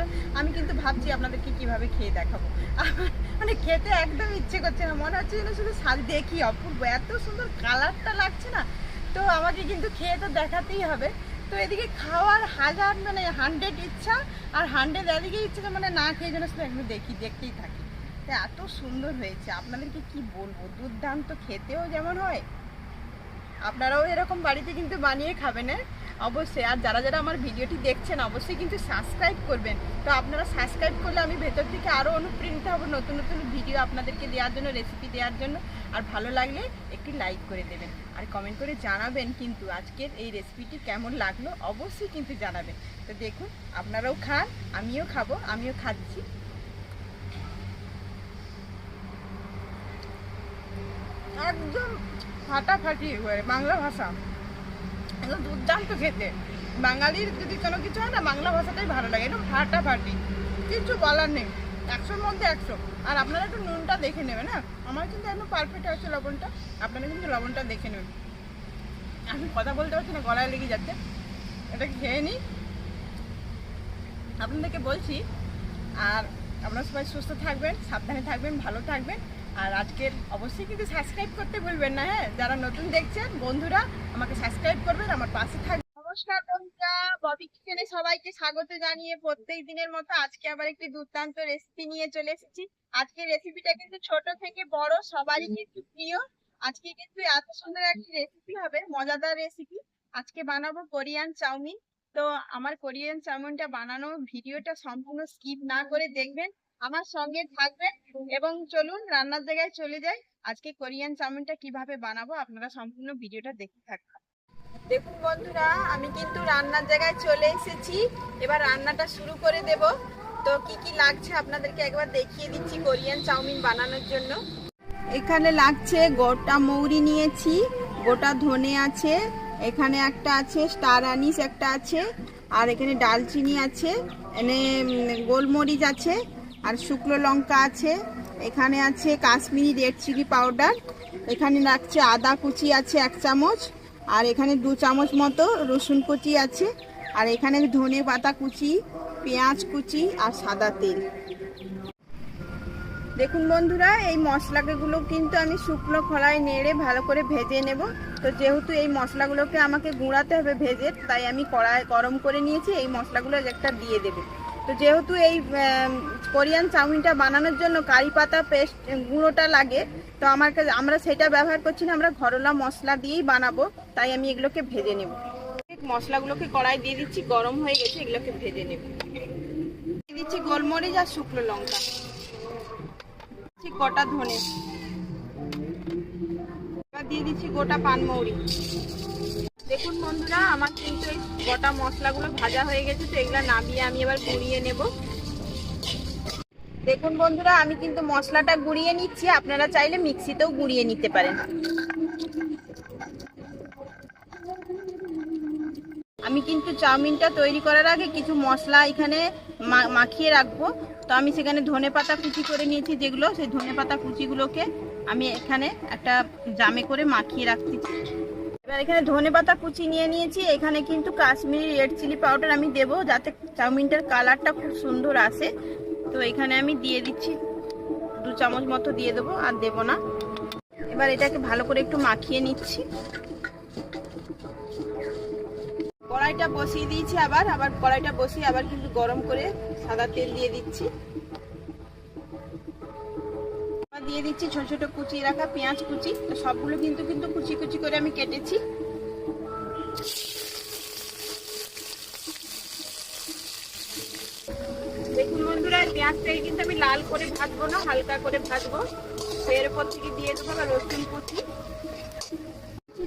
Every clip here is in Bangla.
সুন্দর আমি কিন্তু ভাবছি আপনাদেরকে কীভাবে খেয়ে দেখাবো। মানে খেতে একদম ইচ্ছে করছে না, মনে হচ্ছে যেন শুধু স্বাদ দেখি অপূর্ব, এত সুন্দর কালারটা লাগছে না। তো আমাকে কিন্তু খেয়ে তো দেখাতেই হবে। তো এদিকে খাওয়ার হাজার মানে হান্ড্রেড ইচ্ছা, আর হান্ড্রেড এদিকে ইচ্ছা মানে না খেয়ে যেন শুধু একটু দেখি, দেখতেই থাকি। তো এত সুন্দর হয়েছে, আপনাদেরকে কি বলব? দুর্দান্ত খেতেও যেমন হয়, আপনারাও এরকম বাড়িতে কিন্তু বানিয়ে খাবেন হ্যাঁ? অবশ্যই। আর যারা যারা আমার ভিডিওটি দেখছেন, অবশ্যই কিন্তু সাবস্ক্রাইব করবেন। তো আপনারা সাবস্ক্রাইব করলে আমি ভেতর থেকে আরও অনুপ্রাণিত হব নতুন নতুন ভিডিও আপনাদেরকে দেওয়ার জন্য রেসিপি দেওয়ার জন্য। আর ভালো লাগলে একটি লাইক করে দেবেন। আর কমেন্ট করে জানাবেন কিন্তু আজকের এই রেসিপিটি কেমন লাগল, অবশ্যই কিন্তু জানাবেন। তো দেখুন, আপনারাও খান, আমিও খাব, আমিও খাচ্ছি। একদম ফাটাফাটি বাংলা ভাষা। দুর্দান্ত খেতে। বাঙালির যদি কোনো কিছু হয় না, বাংলা ভাষাটাই ভালো লাগে। একদম ফাটাফাটি। কিছু বলার নেই। একশোর মধ্যে একশো। আর আপনারা একটু নুনটা দেখে নেবেন হ্যাঁ? আমার কিন্তু একদম পারফেক্ট আছে লবণটা। আপনারা কিন্তু লবণটা দেখে নেবেন। আমি কথা বলতে পারছি না, গলায় লেগে যাচ্ছে। এটা খেয়ে নিই। আপনাদেরকে বলছি, আর আপনারা সবাই সুস্থ থাকবেন, সাবধানে থাকবেন, ভালো থাকবেন। আর আজকের অবশ্যই কিন্তু সাবস্ক্রাইব করতে ভুলবেন না হ্যাঁ? যারা নতুন দেখছেন, বন্ধুরা, আমাকে সাবস্ক্রাইব করবেন, আমার পাশে থাকবেন নমস্কার বন্ধুরা, ববি কিচেনে সবাইকে স্বাগত জানিয়ে প্রত্যেক দিনের মতো আজকে আবার একটি দুর্দান্ত রেসিপি নিয়ে চলে এসেছি। আজকের রেসিপিটা কিন্তু ছোট থেকে বড়, সবারই কিন্তু প্রিয়। আজকে কিন্তু এত সুন্দর একটি রেসিপি হবে, মজাদার রেসিপি আজকে বানাবো কোরিয়ান চাউমিন। তো আমার কোরিয়ান চাউমিনটা বানানোর ভিডিওটা সম্পূর্ণ স্কিপ না করে দেখবেন। আমার সঙ্গে থাকবেন এবং চলুন রান্নার জায়গায় চলে যাই। আজকে কোরিয়ান চাউমিনটা কীভাবে বানাবো আপনারা সম্পূর্ণ ভিডিওটা দেখতে থাকবেন দেখুন বন্ধুরা আমি কিন্তু রান্নার জায়গায় চলে এসেছি। এবার রান্নাটা শুরু করে দেব। তো কি কি লাগছে আপনাদেরকে একবার দেখিয়ে দিচ্ছি কোরিয়ান চাউমিন বানানোর জন্য। এখানে লাগছে গোটা মৌরি নিয়েছি গোটা ধনে আছে এখানে একটা আছে স্টার আনিস একটা আছে আর এখানে ডালচিনি আছে উম, গোলমরিচ আছে আর শুকনো লঙ্কা আছে, এখানে আছে কাশ্মীরি রেড চিলি পাউডার, এখানে রাখছে আদা কুচি আছে এক চামচ, আর এখানে দু চামচ মতো রসুন কুচি আছে, আর এখানে ধনে পাতা কুচি, পেঁয়াজ কুচি আর সাদা তেল। দেখুন বন্ধুরা, এই মশলাগুলো কিন্তু আমি শুকনো খোলায় নেড়ে ভালো করে ভেজে নেব। তো যেহেতু এই মশলাগুলোকে আমাকে গুঁড়াতে হবে ভেজে, তাই আমি কড়াই গরম করে নিয়েছি, এই মশলাগুলো একটা দিয়ে দেবে। তো যেহেতু এই কোরিয়ান চাউমিনটা বানানোর জন্য কারি পাতা পেস্ট গুঁড়োটা লাগে। তো আমার কাছে আমরা সেটা ব্যবহার করছি না, আমরা ঘরোয়া মশলা দিয়েই বানাবো, তাই আমি এগুলোকে ভেজে নেব। মশলাগুলোকে কড়াই দিয়ে দিচ্ছি, গরম হয়ে গেছে, এগুলোকে ভেজে নেব। দিয়ে দিচ্ছি গোলমরিচ আর শুকনো লঙ্কা। গোটা ধনে। দিয়ে দিচ্ছি গোটা পানমৌরি। দেখুন বন্ধুরা, আমার কিন্তু এই গোটা মশলাগুলো ভাজা হয়ে গেছে, তো এগুলো নামিয়ে আমি এবার গুঁড়িয়ে নেব। দেখুন বন্ধুরা, আমি কিন্তু মশলাটা গুঁড়িয়ে নিচ্ছি। আপনারা চাইলে মিক্সিতেও গুঁড়িয়ে নিতে পারেন। আমি কিন্তু চাউমিনটা তৈরি করার আগে কিছু মশলা এখানে মাখিয়ে রাখব। তো আমি সেখানে ধনে পাতা কুচি করে নিয়েছি, যেগুলো, সেই ধনে পাতা কুচিগুলোকে আমি এখানে একটা জামে করে মাখিয়ে রাখছি। এবার এখানে ধনে পাতা কুচি নিয়ে নিয়েছি। এখানে কিন্তু কাশ্মীরি রেড চিলি পাউডার আমি দেবো, যাতে চাউমিনটার কালারটা খুব সুন্দর আসে। তো এখানে আমি দিয়ে দিচ্ছি। দু চামচ মতো দিয়ে দেবো, আর দেবো না। এবার এটাকে ভালো করে একটু মাখিয়ে নিচ্ছি। কড়াইটা বসিয়ে দিয়েছি আবার আবার কড়াইটা বসিয়ে আবার কিন্তু গরম করে সাদা তেল দিয়ে দিচ্ছি। দিয়ে দিচ্ছি ছোট ছোট কুচিয়ে রাখা পেঁয়াজ কুচি। তো সবগুলো কিন্তু কিন্তু কুচি কুচি করে আমি কেটেছি। দেখুন বন্ধুরা, পেঁয়াজটাকে কিন্তু আমি লাল করে ভাজবো না, হালকা করে ভাজবো। এর উপর থেকে দিয়ে দেবো আবার রসুন কুচি।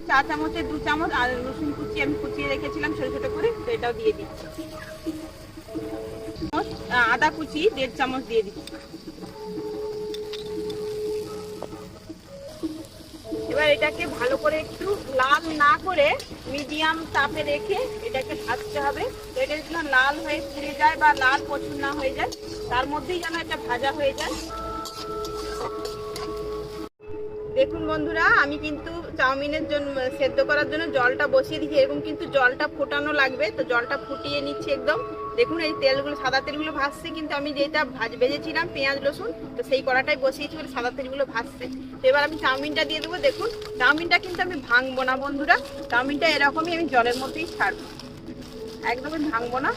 চা চামচে, দু চামচ, আর রসুন কুচি আমি কুচিয়ে রেখেছিলাম ছোটো ছোটো করে, তো এটাও দিয়ে দিচ্ছি। আদা কুচি দেড় চামচ দিয়ে দিচ্ছি। এটাকে ভালো করে একটু লাল না করে মিডিয়াম তাপে রেখে এটাকে ভাজতে হবে। তো এটা যেন লাল হয়ে পুড়ে যায় বা লাল পছন্দ না হয়ে যায়, তার মধ্যেই যেন এটা ভাজা হয়ে যায়। দেখুন বন্ধুরা, আমি কিন্তু চাউমিনের জন্য সেদ্ধ করার জন্য জলটা বসিয়ে দিচ্ছি এরকম কিন্তু জলটা ফোটানো লাগবে, তো জলটা ফুটিয়ে নিচ্ছি একদম। দেখুন, এই তেলগুলো, সাদা তেলগুলো ভাসছে কিন্তু আমি যেটা ভাজ, ভেজেছিলাম, পেঁয়াজ, রসুন, তো সেই কড়াটাই বসিয়েছি বলে সাদা তেলগুলো ভাসছে। তো এবার আমি চাউমিনটা দিয়ে দেবো, দেখুন। চাউমিনটা কিন্তু আমি ভাঙবো না বন্ধুরা। চাউমিনটা এরকমই আমি জলের মধ্যেই ছাড়বো। একদমই ভাঙবো না।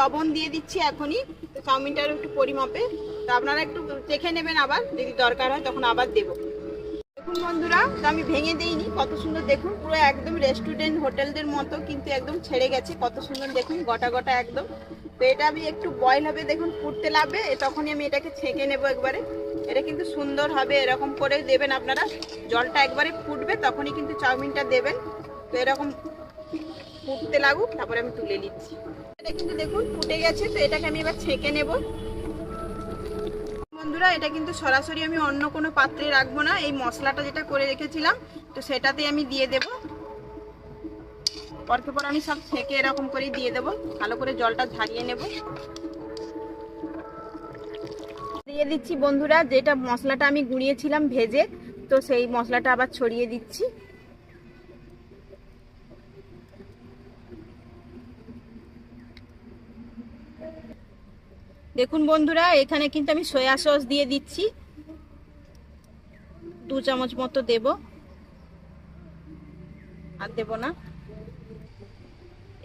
লবণ দিয়ে দিচ্ছি এখনই। তো চাউমিনটার একটু পরিমাপে। তো আপনারা একটু দেখে নেবেন আবার, যদি দরকার হয় তখন আবার দেবো। দেখুন বন্ধুরা, তো আমি ভেঙে দিইনি, কত সুন্দর দেখুন, পুরো একদম রেস্টুরেন্ট হোটেলদের মতো, কিন্তু একদম ছেড়ে গেছে, কত সুন্দর দেখুন, গোটা গোটা একদম। তো এটা আমি একটু বয়েল হবে, দেখুন, ফুটতে লাগবে তখনই আমি এটাকে ছেঁকে নেব একবারে। এটা কিন্তু সুন্দর হবে, এরকম করে দেবেন আপনারা। জলটা একবারে ফুটবে, তখনই কিন্তু চাউমিনটা দেবেন। তো এরকম ফুটতে লাগুক, তারপরে আমি তুলে নিচ্ছি। এটাকে আমি এবার ছেঁকে নেব। বন্ধুরা, এটা কিন্তু সরাসরি আমি অন্য কোনো পাত্রে রাখব না। এই মশলাটা যেটা করে রেখেছিলাম, তো সেটাতে আমি দিয়ে দেব। পরকে পর আমি সব ছেঁকে এরকম করে দিয়ে দেব। ভালো করে জলটা ঝারিয়ে নেব। দিয়ে দিচ্ছি বন্ধুরা, যেটা মশলাটা আমি গুঁড়িয়েছিলাম ভেজে, তো সেই মশলাটা আবার ছড়িয়ে দিচ্ছি। দেখুন বন্ধুরা, এখানে কিন্তু আমি সয়া সস দিয়ে দিচ্ছি। দু চামচ মতো দেব। আর দেব না।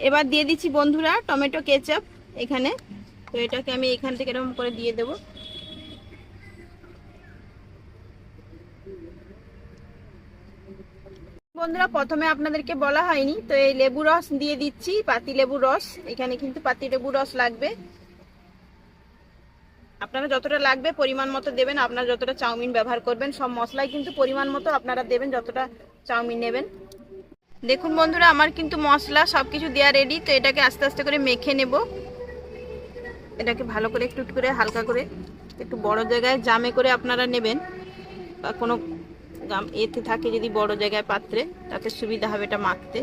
এবার দিয়ে দিচ্ছি বন্ধুরা টমেটো কেচাপ এখানে। তো এটাকে আমি এখান থেকে এরকম করে দিয়ে দেব। বন্ধুরা, প্রথমে আপনাদেরকে বলা হয়নি, তো এই লেবু রস দিয়ে দিচ্ছি, পাতি লেবু রস। এখানে কিন্তু পাতি লেবু রস লাগবে। আপনারা যতটা লাগবে পরিমাণ মতো দেবেন, আপনারা যতটা চাউমিন ব্যবহার করবেন, সব মশলাই কিন্তু পরিমাণ মতো আপনারা দেবেন, যতটা চাউমিন নেবেন। দেখুন বন্ধুরা, আমার কিন্তু মশলা সব কিছু দেওয়া রেডি তো এটাকে আস্তে আস্তে করে মেখে নেব। এটাকে ভালো করে একটু করে, হালকা করে, একটু বড় জায়গায় জামে করে আপনারা নেবেন, বা কোনো এতে থাকে যদি বড় জায়গায় পাত্রে, তাতে সুবিধা হবে এটা মাখতে।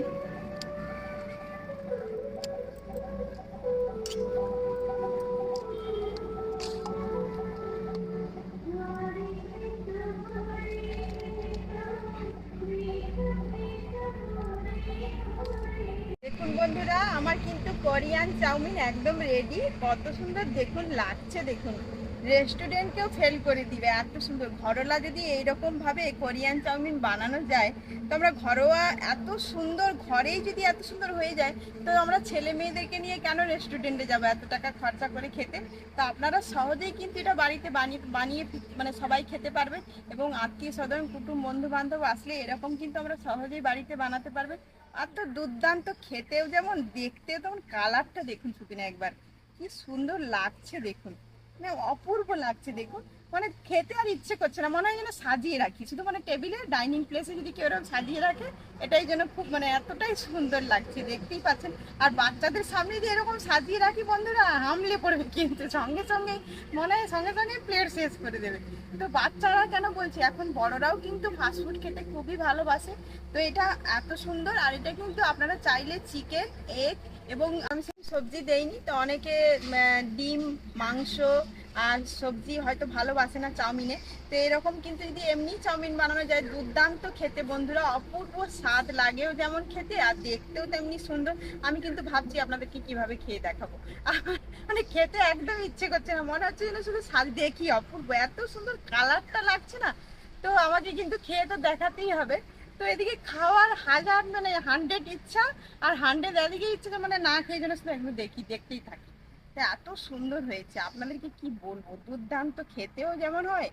আমার কিন্তু কোরিয়ান চাউমিন একদম রেডি কত সুন্দর দেখুন, লাগছে দেখুন। রেস্টুরেন্টকেও ফেল করে দিবে, এত সুন্দর। ঘরোয়া যদি এইরকম ভাবে কোরিয়ান চাউমিন বানানো যায়, তো আমরা ঘরোয়া এত সুন্দর, ঘরেই যদি এত সুন্দর হয়ে যায়, তো আমরা ছেলে মেয়েদেরকে নিয়ে কেন রেস্টুরেন্টে যাব এত টাকা খরচা করে খেতে? তো আপনারা সহজেই কিন্তু এটা বাড়িতে বানিয়ে বানিয়ে মানে সবাই খেতে পারবেন এবং আত্মীয় স্বজন, কুটুম বন্ধু বান্ধব আসলে এরকম কিন্তু আমরা সহজেই বাড়িতে বানাতে পারবেন আর তো দুর্দান্ত খেতেও যেমন দেখতে তেমন কালারটা দেখুন সুপিনা একবার। কি সুন্দর লাগছে দেখুন। মানে অপূর্ব লাগছে দেখুন। মানে খেতে আর ইচ্ছে করছে না, মনে হয় যেন সাজিয়ে রাখি। শুধু মানে টেবিলে, ডাইনিং প্লেসে যদি কেউ এরকম সাজিয়ে রাখে, এটাই যেন খুব মানে এতটাই সুন্দর লাগছে, দেখতেই পাচ্ছেন। আর বাচ্চাদের সামনে যদি এরকম সাজিয়ে রাখি বন্ধুরা, হামলে পড়বে কিন্তু সঙ্গে সঙ্গে মনে হয় সঙ্গে সঙ্গে প্লেট শেষ করে দেবে। তো বাচ্চারা কেন বলছে, এখন বড়রাও কিন্তু ফাস্টফুড খেতে খুবই ভালোবাসে। তো এটা এত সুন্দর, আর এটা কিন্তু আপনারা চাইলে চিকেন এগ এবং আমি সবজি দেইনি, তো অনেকে ডিম, মাংস আর সবজি হয়তো ভালোবাসে না চাউমিনে। তো এরকম কিন্তু যদি এমনি চাউমিন বানানো যায়, দুর্দান্ত খেতে। বন্ধুরা, অপূর্ব স্বাদ লাগেও যেমন খেতে আর দেখতেও তেমনি সুন্দর। আমি কিন্তু ভাবছি আপনাদেরকে কীভাবে খেয়ে দেখাবো। মানে খেতে একদম ইচ্ছে করছে না। মনে হচ্ছে যেন শুধু স্বাদ দেখি অপূর্ব। এত সুন্দর কালারটা লাগছে না। তো আমাকে কিন্তু খেয়ে তো দেখাতেই হবে। তো এদিকে খাওয়ার হাজার মানে হান্ড্রেড ইচ্ছা, আর হান্ড্রেড এদিকে ইচ্ছা মানে না খেয়ে যেন শুধু একটু দেখি, দেখতেই থাকি। এত সুন্দর হয়েছে। আপনাদেরকে কি বলব? দুর্দান্ত খেতেও যেমন হয়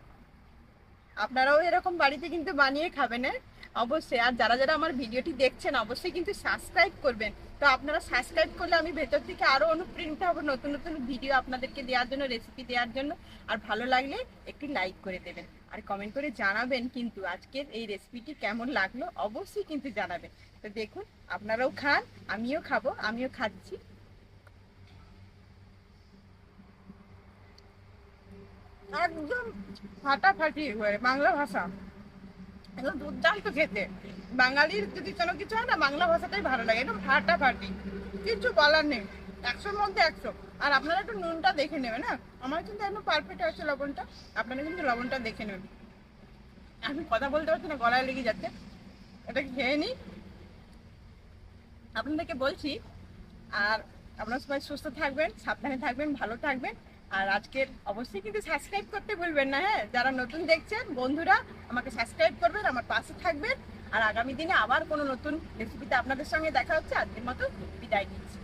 আপনারাও এরকম বাড়িতে কিন্তু বানিয়ে খাবেন হ্যাঁ? অবশ্যই। আর যারা যারা আমার ভিডিওটি দেখছেন, অবশ্যই কিন্তু সাবস্ক্রাইব করবেন। তো আপনারা সাবস্ক্রাইব করলে আমি ভেতর থেকে আরও অনুপ্রাণিত হব নতুন নতুন ভিডিও আপনাদেরকে দেওয়ার জন্য রেসিপি দেওয়ার জন্য। আর ভালো লাগলে একটু লাইক করে দেবেন। আর কমেন্ট করে জানাবেন কিন্তু আজকের এই রেসিপিটি কেমন লাগল। অবশ্যই কিন্তু জানাবেন। তো দেখুন, আপনারাও খান, আমিও খাব, আমিও খাচ্ছি। একদম ফাটাফাটি হয়ে, বাংলা ভাষা। একদম দুর্দান্ত খেতে। বাঙালির যদি কোনো কিছু হয় না, বাংলা ভাষাটাই ভালো লাগে, একদম ফাটাফাটি। কিছু বলার নেই, একশোর মধ্যে একশো। আর আপনারা একটু নুনটা দেখে নেবেন হ্যাঁ? আমার কিন্তু একদম পারফেক্ট আছে লবণটা। আপনারা কিন্তু লবণটা দেখে নেবেন। আমি কথা বলতে পারছি না, গলায় লেগে যাচ্ছে। এটা খেয়ে নিই। আপনাদেরকে বলছি, আর আপনারা সবাই সুস্থ থাকবেন, সাবধানে থাকবেন, ভালো থাকবেন। আর আজকের অবশ্যই কিন্তু সাবস্ক্রাইব করতে ভুলবেন না হ্যাঁ? যারা নতুন দেখছেন, বন্ধুরা, আমাকে সাবস্ক্রাইব করবেন, আমার পাশে থাকবেন। আর আগামী দিনে আবার কোনো নতুন রেসিপিতে আপনাদের সঙ্গে দেখা হচ্ছে। আজকের মতো বিদায় নিচ্ছি।